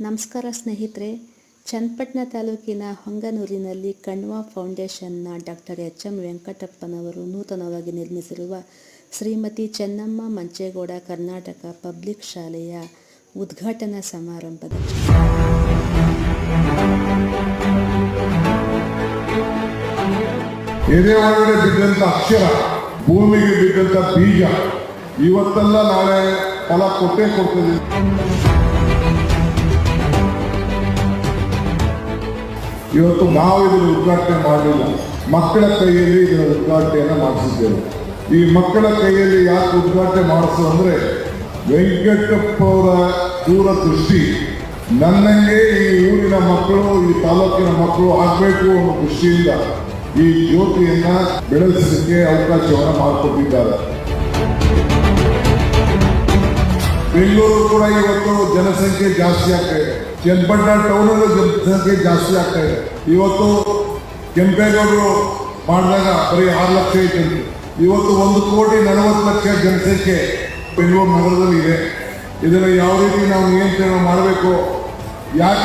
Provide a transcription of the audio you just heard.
ನಮಸ್ಕಾರ ಸ್ನೇಹಿತರೆ, ಚನ್ನಪಟ್ಟಣ ತಾಲೂಕಿನ ಹೊಂಗನೂರಿನಲ್ಲಿ ಕಣ್ವ ಫೌಂಡೇಶನ್ನ ಡಾಕ್ಟರ್ ಎಚ್ ಎಂ ವೆಂಕಟಪ್ಪನವರು ನೂತನವಾಗಿ ನಿರ್ಮಿಸಿರುವ ಶ್ರೀಮತಿ ಚೆನ್ನಮ್ಮ ಮಂಚೇಗೌಡ ಕರ್ನಾಟಕ ಪಬ್ಲಿಕ್ ಶಾಲೆಯ ಉದ್ಘಾಟನಾ ಸಮಾರಂಭದ ಬಿದ್ದಂತ ಅಕ್ಷರ, ಭೂಮಿಗೆ ಬಿದ್ದಂತ ಬೀಜ, ಇವತ್ತೆಲ್ಲ ನಾಳೆ ಫಲ ಕೊಟ್ಟೇ ಕೊಡ್ತದೆ. ಇವತ್ತು ನಾವು ಇದನ್ನು ಉದ್ಘಾಟನೆ ಮಾಡಲಿಲ್ಲ ಮಕ್ಕಳ ಕೈಯಲ್ಲಿ ಇದರ ಉದ್ಘಾಟನೆಯನ್ನು ಮಾಡಿಸಿದ್ದೇವೆ. ಈ ಮಕ್ಕಳ ಕೈಯಲ್ಲಿ ಯಾಕೆ ಉದ್ಘಾಟನೆ ಮಾಡಿಸು ಅಂದರೆ ವೆಂಕಟಪ್ಪ ಅವರ ದೂರದೃಷ್ಟಿ ನನ್ನಂಗೆ ಈ ಊರಿನ ಮಕ್ಕಳು, ಈ ತಾಲೂಕಿನ ಮಕ್ಕಳು ಆಗಬೇಕು ಅನ್ನೋ ದೃಷ್ಟಿಯಿಂದ ಈ ಜ್ಯೋತಿಯನ್ನು ಬೆಳೆಸಲಿಕ್ಕೆ ಅವಕಾಶವನ್ನು ಮಾಡಿಕೊಟ್ಟಿದ್ದಾರೆ. ಬೆಂಗಳೂರು ಕೂಡ ಇವತ್ತು ಜನಸಂಖ್ಯೆ ಜಾಸ್ತಿ ಆಗ್ತಾ ಇದೆ. ಚನ್ನಪಟ್ಟಣ ಟೌನಲ್ಲೂ ಜನಸಂಖ್ಯೆ ಜಾಸ್ತಿ ಆಗ್ತಾ ಇದೆ. ಇವತ್ತು ಕೆಂಪೇಗೌಡರು ಮಾಡಿದಾಗ ಬರೀ ಆರು ಲಕ್ಷ ಐತೆ ಇವತ್ತು ಒಂದು ಕೋಟಿ ನಲವತ್ತು ಲಕ್ಷ ಜನಸಂಖ್ಯೆ ಬೆಂಗಳೂರು ನಗರದಲ್ಲಿ ಇದೆ ಇದನ್ನು ಯಾವ ರೀತಿ ನಾವು ನಿಯಂತ್ರಣ ಮಾಡಬೇಕು? ಯಾಕೆ